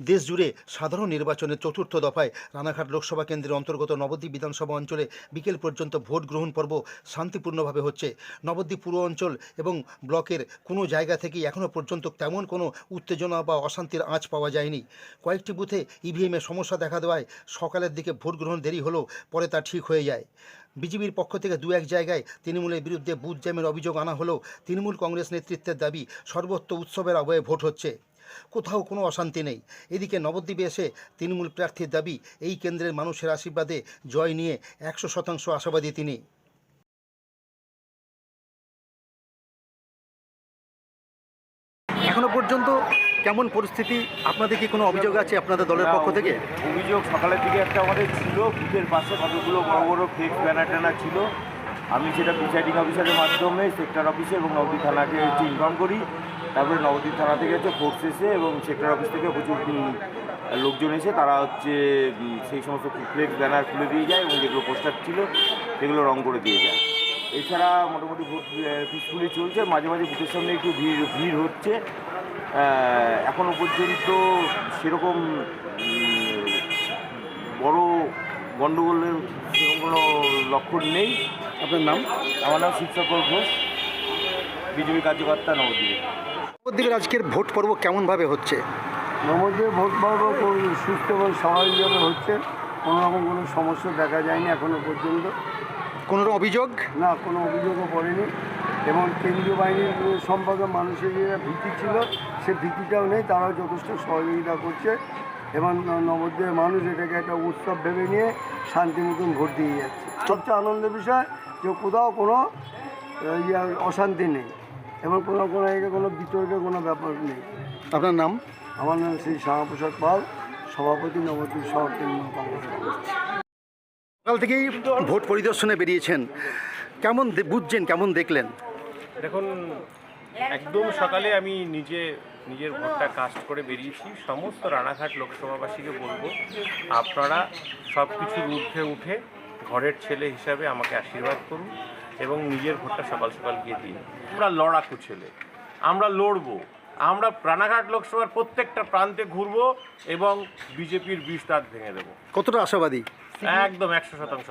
দেশ জুড়ে সাধারণ নির্বাচনের চতুর্থ দফায় রানাঘাট লোকসভা কেন্দ্রের অন্তর্গত নবদ্বীপ বিধানসভা অঞ্চলে বিকেল পর্যন্ত ভোট গ্রহণ পর্ব শান্তিপূর্ণভাবে হচ্ছে। নবদ্বীপ পুর অঞ্চল এবং ব্লকের কোনো জায়গা থেকেই এখনও পর্যন্ত তেমন কোনো উত্তেজনা বা অশান্তির আঁচ পাওয়া যায়নি। কয়েকটি বুথে ইভিএমে সমস্যা দেখা দেওয়ায় সকালের দিকে ভোট গ্রহণ দেরি হলেও পরে তা ঠিক হয়ে যায়। বিজেপির পক্ষ থেকে দু এক জায়গায় তৃণমূলের বিরুদ্ধে বুথ জ্যামের অভিযোগ আনা হলেও তৃণমূল কংগ্রেস নেতৃত্বের দাবি সর্বত্র উৎসবের আবহে ভোট হচ্ছে। কোথাও কোনো অশান্তি নেই। এদিকে নবদ্বীপে এসে তৃণমূল প্রার্থীর দাবি এই কেন্দ্রের মানুষের আশীর্বাদে জয় নিয়ে একশো শতাংশ আশাবাদী তিনি। এখনও পর্যন্ত কেমন পরিস্থিতি? আপনাদের কি কোনো অভিযোগ আছে আপনাদের দলের পক্ষ থেকে? অভিযোগ সকালের দিকে একটা আমাদের ছিল বুথের পাশে কতগুলো বড় বড় ফেক ব্যানার ট্যানার ছিল। আমি সেটা প্রিসাইডিং অফিসারের মাধ্যমে সেক্টর অফিসে এবং নবদ্বীপ থানাকে হচ্ছে ইনফর্ম করি। তারপরে নবদ্বীপ থানা থেকে হচ্ছে ফোর্স এসে এবং সেক্টর অফিস থেকে প্রচুর লোকজন এসে তারা হচ্ছে সেই সমস্ত ফ্লেক্স ব্যানার খুলে দিয়ে যায় এবং যেগুলো পোস্টার ছিল সেগুলো রং করে দিয়ে যায়। এছাড়া মোটামুটি ভোট পিসফুলি চলছে। মাঝে মাঝে বুথের সামনে একটু ভিড় ভিড় হচ্ছে। এখনও পর্যন্ত সেরকম গণ্ডগোলের সেরকম কোনো লক্ষণ নেই। আপনার নাম? আমার নাম শিবশঙ্কর ঘোষ বিজেপি কার্যকর্তা নবদ্বীপে। নবদ্বীপের আজকের ভোট পর্ব কেমনভাবে হচ্ছে? নবদ্বীপ ভোট পর্ব খুব সুস্থ এবং স্বাভাবিকভাবে হচ্ছে। কোনো রকম কোনো সমস্যা দেখা যায়নি এখনও পর্যন্ত। কোনো অভিযোগ? না কোনো অভিযোগও পড়েনি। এবং কেন্দ্রীয় বাহিনীর সম্পর্কে মানুষের যে ভীতি ছিল সে ভীতিটাও নেই। তারাও যথেষ্ট সহযোগিতা করছে। এবং নবদ্বীপের মানুষ এটাকে একটা উৎসব ভেবে নিয়ে শান্তি মতন ভোট দিয়ে যাচ্ছে। সবচেয়ে আনন্দের বিষয় যে কোথাও কোনো ইয়ে অশান্তি নেই এবং কোনো কোনো জায়গায় কোনো বিতর্কের কোনো ব্যাপার নেই। আপনার নাম? আমার নাম শ্রী শ্যামাপ্রসাদ পাল সভাপতি নবদ্বীপ শহর তৃণমূল কংগ্রেস। সকাল থেকেই ভোট পরিদর্শনে বেরিয়েছেন। কেমন বুঝছেন কেমন দেখলেন? দেখুন একদম সকালে আমি নিজে নিজের ভোটটা কাস্ট করে বেরিয়েছি। সমস্ত রানাঘাট লোকসভাবাসীকে বলব আপনারা সব কিছুর ঊর্ধ্বে উঠে ঘরের ছেলে হিসাবে আমাকে আশীর্বাদ করুন এবং নিজের ভোটটা সকাল সকাল গিয়ে দিন। আমরা লড়াকু ছেলে আমরা লড়বো আমরা রানাঘাট লোকসভার প্রত্যেকটা প্রান্তে ঘুরবো এবং বিজেপির বিষ দাঁত ভেঙে দেবো। কতটা আশাবাদী? একদম একশো শতাংশ।